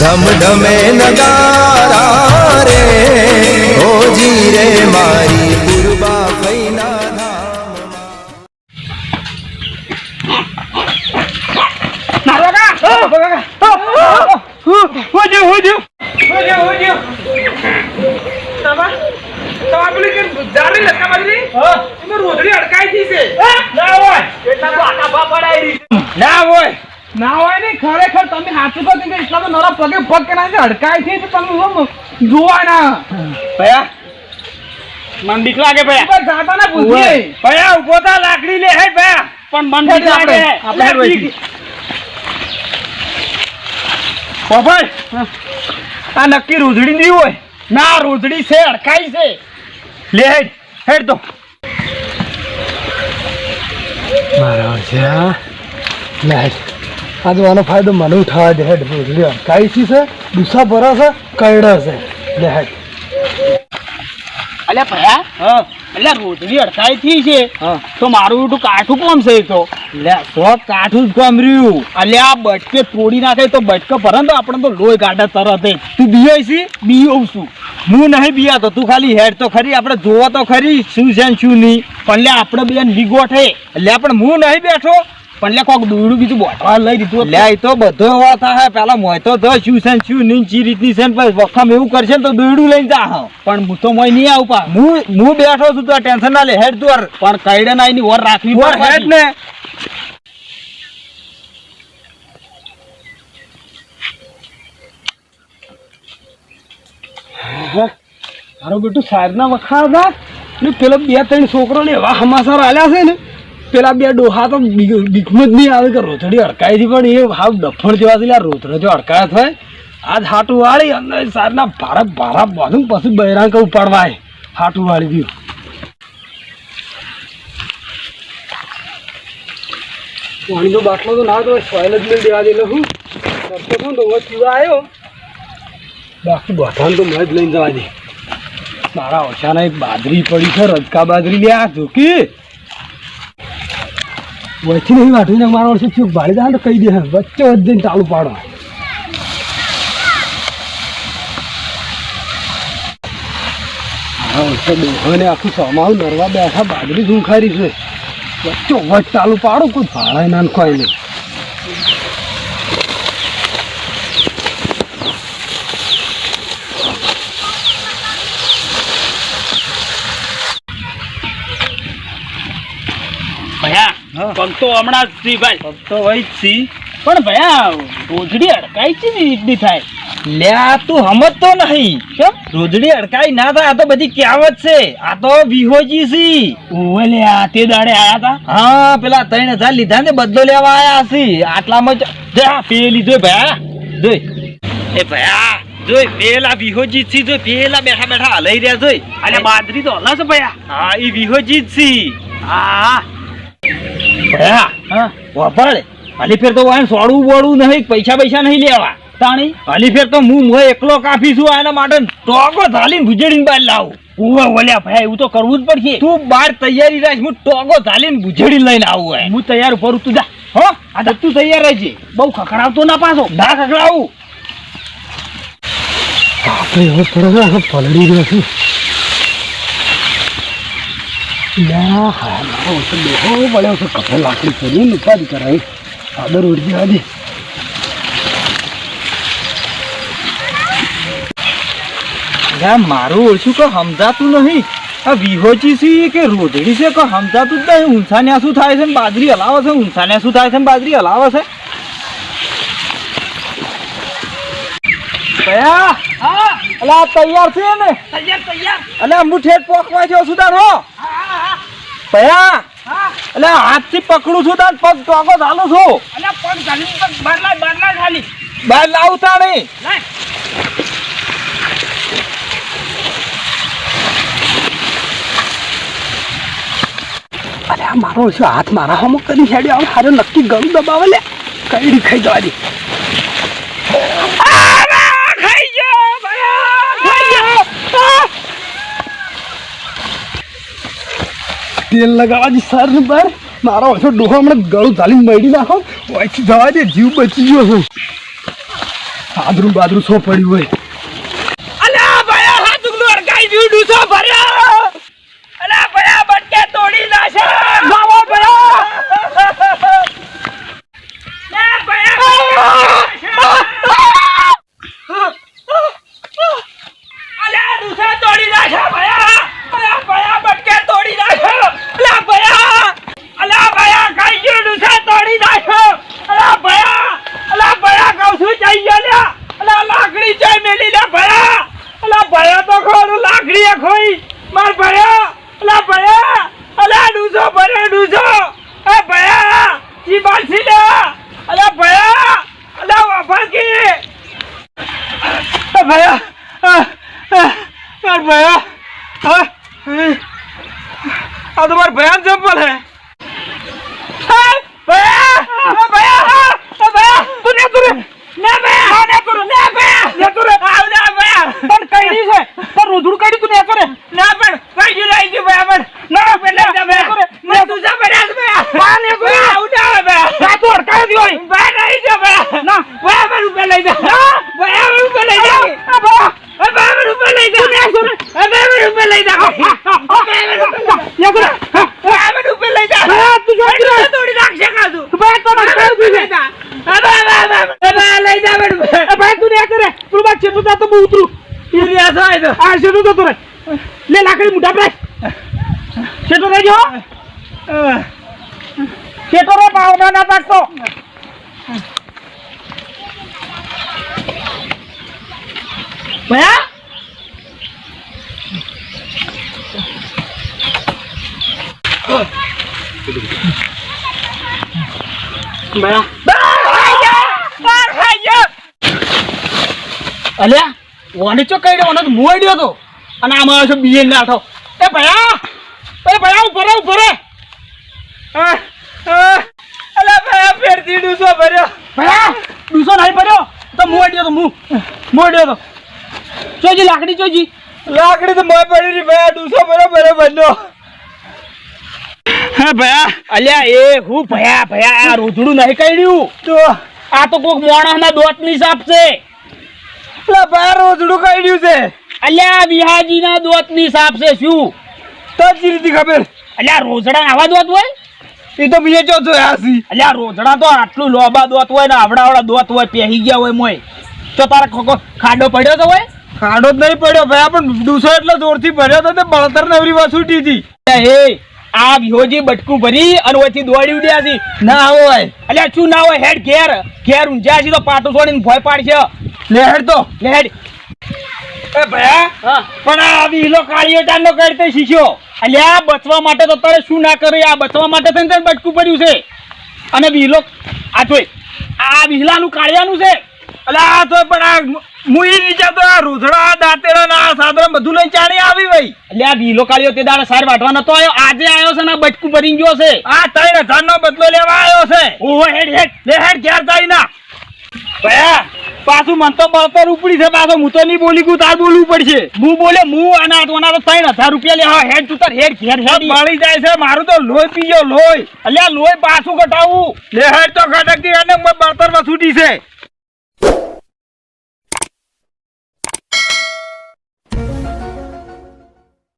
ધમ ધમે નગારા રે ઓજી રે મારી પૂર્વા ના હોય. ના હોય ને ખરેખર તમે સાચું કહો કે એટલા તો નરા પગે પગ કે ના હડકાય છે તો તમે શું જોવા ના ભયા? મન બીક લાગે ભયા. જાતા ના પૂછીએ ભયા ઊભો તા લાકડી લે હે ભયા. પણ મન બીક લાગે. આપણે, હેડ આ નક્કી રોજડી નહીં હોય? ના રોજડી છે અડકાઈ છે. લે હેડ. હેડ તો. મારા છે આ લાઈટ આ આનો ફાયદો મને ઉઠાવા દે હેડ રોજડી અડકાઈ છે દુસા ભરા છે કરડા છે લે હેડ અલ્યા ભયા હા. અલ્યા રોજડી અડકાઈ થી છે. તો મારું બેટું કાઠું કોમ છે તો. લે તો કાઠું જ કોમ રહ્યું. અલ્યા આ બટકે તોડી નાખે તો બટકે ભરે તો આપણે તો લોહી કાઢે તરત તું બીયો છી બીયો છું. હું નહીં બીયાતો તું ખાલી હેડ તો ખરી આપણે જોવો તો ખરી શું છે શું નહીં. પણ લે આપણે બેન વિગોઠે એટલે પણ હું નહીં બેઠો? પણ લે કોક દોડું બીજું બોટવા લઈ દીધું લે તો બધો એવા થાય. પેલા મોય તો ધ શું છે શું નહીં ચી રીતની છે ને વખમ એવું કરશે ને તો દોડું લઈને જા હા. પણ હું તો મોય નહીં આવું પા હું હું બેઠો છું તો ટેન્શન ના લે હેડ તું પણ કઈડે ના એની ઓર રાખવી ઓર હેડ ને. મારો બેટું સારના વખારતા ને પેલો બે ત્રણ છોકરોને એવા હમાસર આલ્યા છે ને. પેલા બે ડોહા તો બીક- બીકમાં જ નહીં આવે કે રોથડી અડકાઈ હતી પણ એ હાવ ડફણ જેવા છે રોથડો જો અડકાયા થાય, આજ હાટું વાળી અંદર સારના ભારા ભારા બાંધું પછી બૈરાંક ઉપાડવાય હાટું વાળી દીધું બાટલો તો ના તો સોયલ જ મેળ દેવા દેલો હું. આવ્યો બાકી બધાને તો મેં જ લઈને જવા દે. મારા ઓછાના બાદરી પડી છે, રજકા બાદરી લે આ જોકી. વચ્ચે નહીં વાટવી ને મારા વર્ષે ચૂક ભાડી દે કહી દે વચ્ચે વચ્ચે ચાલુ પાડો. ડોહાને આખું સમાવું નરવા બેઠા, બાજરી ઝુંખારી છે. વચ્ચો વચ ચાલુ પાડો, કોઈ ભાડાય નાનખોય નહીં ભયા પગ તો હમણાં જ સી ભાઈ. તો વહી જ સી પણ ભયા રોજડી અડકાઈ છે ને થાય? આ તું સમજતો નહીં. કેમ? રોજડી અડકાઈ ના થાય આ તો બધી કહેવત છે. આ તો વિહોજી સી ઓવે લે આ તે દાડે આયા તા? હા પેલા ત્રણ હજાર લીધા ને બદલો લેવા આયા સી આટલામાં જ જા પેલી જોઈ ભયા. જોઈ. એ ભયા જોઈ પેલા વિહોજી સી જોઈ પેલા બેઠા બેઠા હલાઈ રહ્યા જોઈ. અને બાદરી તો હલા છે ભયા. હા ઈ વિહોજી સી હા. ભયા. હા. હાલી ફેર તો વાયન સોડવું બોડવું નહીં પૈસા પૈસા નહીં લેવા. તાણી? હાલી ફેર તો હું મોય એકલો કાફી છું આના માટે ટોકો ધાલીને ભુજેડીને બહાર લાવું. ઉવે ઓલ્યા ભાઈ એવું તો કરવું જ પડશે. તું બાર તૈયારી રાખ હું ટોકો ધાલીને ભુજેડી લઈને આવું હું. તૈયાર ઉપર તું જા. હો? આ તો તૈયાર રહેજે. બહુ ખખડાવતો ના પાછો. ના ખખડાવું. આપણે હવે થોડો આખો રહ્યો છું. યા હા મારો ઓછો ડોહો પડ્યો છે કપડે લાકડી કરીને ઉપાધિ કરાવી આદર ઉડતી આજે મારું ઓળશું કે સમજાતું નહીં. આ વિહોચી છે કે રોધડી છે કે સમજાતું જ નહીં. ઊંસાને શું થાય છે ને બાજરી હલાવે છે? ઊંસાને શું થાય છે ને બાજરી હલાવે છે? કયા હા અલા તૈયાર છે ને? તૈયાર તૈયાર. અલા હું ઠેઠ પોકવા છો સુદાન કયા અલે હાથથી પકડું છું તાર પગ ટોકો ચાલુ છું. અલે પગ ચાલી બાર લાવ બાર લાવ ખાલી બાર લાવતા નહીં અરે આ મારો શું હાથ મારા હમો કરી હેડ્યો? આમ હારે નક્કી ગળું દબાવે લે. કઈ ખાઈ જવા દે ખાઈ ગયો ખાઈ ગયો તેલ લગાવવાથી સર ને બાર. મારો ઓછો ડોહો હમણાં ગળું ઝાલીને મળી નાખો. ઓછી જવા દે, જીવ બચી ગયો હું આદરું બાદરું સો પડ્યું હોય અલ્યા ભયા હાથ ઉગલું અડકાઈ ગયું ડૂસો ભર્યો અલ્યા ભયા બટકે તોડી નાશે લાવો ભયા લે ભયા અલ્યા ડૂસો તોડી નાશે ભયા અલ્યા ભયા બટકે તોડી નાખ્યો અલ્યા ભયા અલ્યા ભયા ખાઈ ગયું ડૂસો તોડી નાખ્યો અલ્યા ભયા અલ્યા ભયા કહું છું જઈ ગયો લ્યા અલ્યા લાકડી જઈ મેલી લે ભયા અલા ભયા તો ખોરું લાકડી એ ખોઈ માર ભયા અલા ભયા અલા ડૂસો ભર્યો ડૂસો એ ભયા ઈ બાલસી લે અલા ભયા અલા વાફાકી એ ભયા આ, આ, માર ભયા. આ, તો માર ભયાન ચંપલ હે. પણ કઈડી છે. પણ રોધુડ કાઢી તું ને કરે ના પણ કઈડી રહી ગયું ભયા પણ ના પેલે ને ભયા ને તું જા ભયા ભયા પા ને ભયા આવ ને ભયા જા તું અડકાય દી હોય ભયા નહીં જા ભયા ના ભયા મને ઉપર લઈ જા ભયા મને ઉપર લઈ જા આ ભયા એ ભયા મને ઉપર લઈ જા તું ને સુન એ ભયા મને ઉપર લઈ જા ભયા મને ઉપર લઈ જા ભયા મને ઉપર લઈ જા ભયા તું જો તોડી નાખશે કા તું ભયા તો ના તું લઈ જા એ ભયા ભયા ભયા લઈ જા મને એ ભયા તું ને કરે તું બા છેટું જા તો હું ઉતરું ઈ રિયા થાય તો આ છેટું તો તું લે લાકડી મુઢા પર છેટું રહેજો છેટો રે પાવડા ના પાકતો ભયા? અલ્યા ઓને ચો કઈ ઓને તો મોડ્યો તો. અને આમાં આવ્યો છે બીએ નાઠો એ ભયા એ ભયા ઉપર ઉપર અલ્યા ભયા ફેરથી ડૂસો ભર્યો. ભયા ડૂસો નહીં ભર્યો. તો મોડ્યો તો હું મોડ્યો તો. ચોજી લાકડી ચોજી લાકડી તો મોય પડી રહી ભયા ડૂસો ભર્યો ભર્યો બંધો. હા ભયા? અલ્યા એ હું ભયા ભયા આ રોજડું નહીં કર્યું. તો? આ તો કોક મોણસના દોતની સાપ છે. એટલે ભયા રોજડું કઈડ્યું છે. અલ્યા વિહાજીના દોતની સાપ છે શું? તો જ રીતે ખબર. અલ્યા રોજડા આવા દોત હોય? એ તો બીજે જો જોયા છી અલ્યા રોજડા તો આટલું લોબા દોત હોય ને આવડાવડા દોત હોય પહેરી ગયા હોય મોય. તો તારા ખોખો ખાડો પડ્યો તો હોય? ખાડો જ નહીં પડ્યો ભયા પણ ડૂસો એટલો જોરથી ભર્યો તો તે બળતર નવરી વસૂટી હતી. એ આ વિહોજી બટકું ભરી અને ઓયથી દોડી ઉડ્યા છે ના હોય. અલ્યા શું ના હોય? હેડ ઘેર. ઘેર ઊંઝા છે તો પાટો છોડીને ભોય પાડશે. લે હેડ તો. લે હેડ. એ ભયા પણ આ વિલો કાળીઓ ચાંદો કરતે શીખ્યો અલ્યા બચવા માટે તો તારે શું ના કરે આ બચવા માટે થઈને તને બટકું પડ્યું છે. અને વિલો આ જોઈ. આ વિહલાનું કાળિયાનું છે. અલ્યા આ તો પણ આ મુઈ નીચે તો આ રૂધડા આ સાદરા બધું લઈને ચાણી આવી ભાઈ એટલે આ ઢીલો કાળિયો તે દાડે સાર વાટવા નતો આવ્યો આજે આવ્યો છે ને બટકું ભરી ગયો છે. આ ત્રણ હજાર નો બદલો લેવા આવ્યો છે. ઓહો હેડ હેડ લે હેડ ઘેર જાય ના ભયા પાછું મન તો બળતર ઉપડી છે પાછો. હું તો નહીં બોલી ગયું તાર બોલવું પડશે. હું બોલે હું અને આ તોના તો ત્રણ હજાર રૂપિયા લેવા હેડ તું તાર હેડ ઘેર હેડ મળી જાય છે મારું તો લોહી પીયો લોહી. અલ્યા લોહી પાછું કટાવું લે હેડ તો ખટકતી અને બળતર વસૂટી છે.